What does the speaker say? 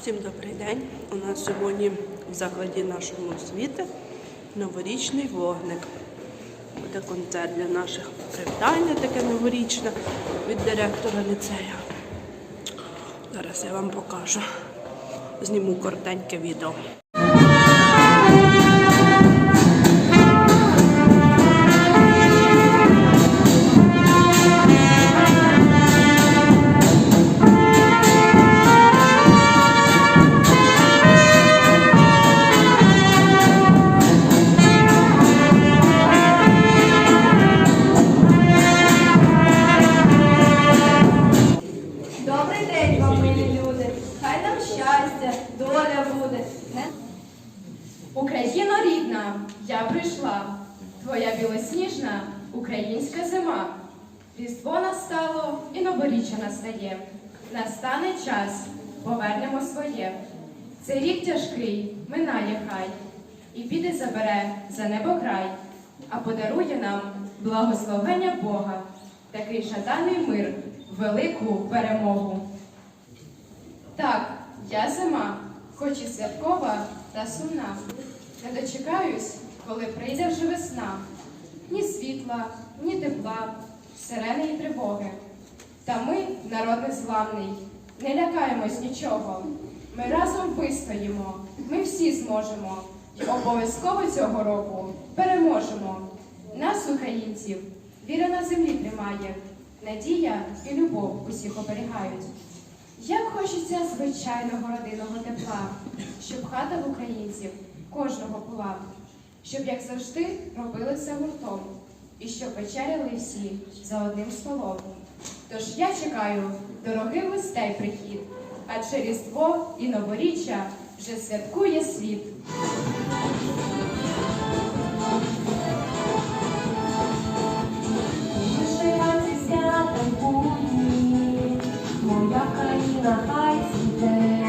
Всім добрий день. У нас сьогодні в закладі нашому освіти новорічний вогник. Буде концерт для наших привітання, таке новорічне від директора ліцею. Зараз я вам покажу. Зніму коротеньке відео. Не? Україно рідна, я прийшла. Твоя білосніжна українська зима. Різдво настало і новоріччя настає. Настане час, повернемо своє. Цей рік тяжкий, минає хай, і піде забере за небо край, а подарує нам благословення Бога, такий жаданий мир, велику перемогу. Так, я зима, хоч і святкова та сумна. Не дочекаюсь, коли прийде вже весна. Ні світла, ні тепла, сирени і тривоги. Та ми, народ незламний, не лякаємось нічого. Ми разом вистоїмо, ми всі зможемо. І обов'язково цього року переможемо. Нас, українців, віра на землі тримає, надія і любов усіх оберігають. Як хочеться звичайного родинного тепла, щоб хата в українців кожного була, щоб, як завжди, робили все гуртом, і щоб вечеряли всі за одним столом. Тож я чекаю дорогих гостей прихід, адже Різдво і новоріччя вже святкує світ. the heights